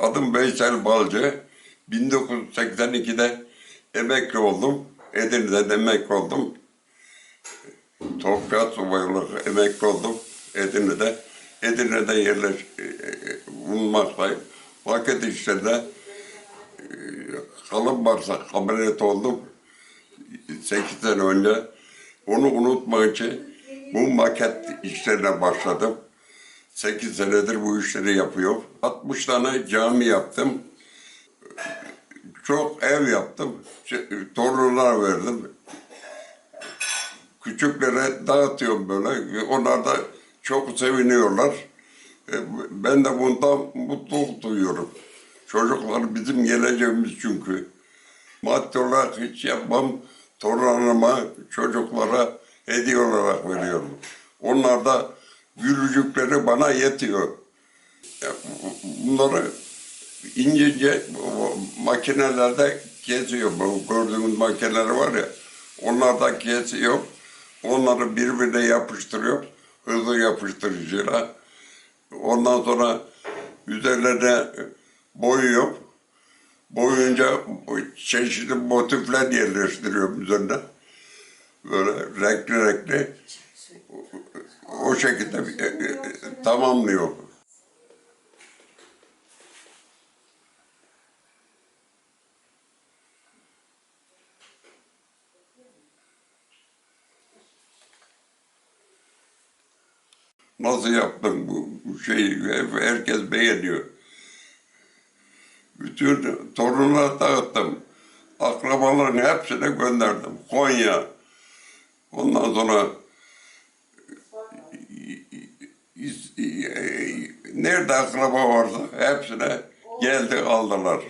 Adım Veysel Balcı. 1982'de emekli oldum. Edirne'den emekli oldum. Toprak subay emekli oldum Edirne'de. Edirne'de yerleş e, e, bulunmaktayım. Vakit işlerinde e, kalın bağırsak ameliyat oldum. 8 sene önce. Onu unutmak için bu maket işlerine başladım. 8 senedir bu işleri yapıyor. 60 tane cami yaptım. Çok ev yaptım. Ç- Torunlara verdim. Küçüklere dağıtıyorum böyle. Onlar da çok seviniyorlar. E, Ben de bundan mutluluk duyuyorum. Çocuklar bizim geleceğimiz çünkü. Maddi olarak hiç yapmam. Torunlarıma, çocuklara hediye olarak veriyorum. Onlar da gülücükleri bana yetiyor. Bu- Bunları ince ince makinelerde kesiyor. Bu gördüğünüz makineler var ya, onlarda kesiyor. Onları birbirine yapıştırıyor. Hızlı yapıştırıcıyla. Ondan sonra üzerlerine boyuyor. Boyunca çeşitli motifler yerleştiriyorum üzerine. Böyle renkli renkli. O şekilde e, e, tamamlıyor. Nasıl yaptım bu, bu şeyi? Herkes beğeniyor. Bütün torunlara dağıttım. Akrabaların hepsine gönderdim. Konya. Ondan sonra nerede akraba varsa hepsine geldi aldılar.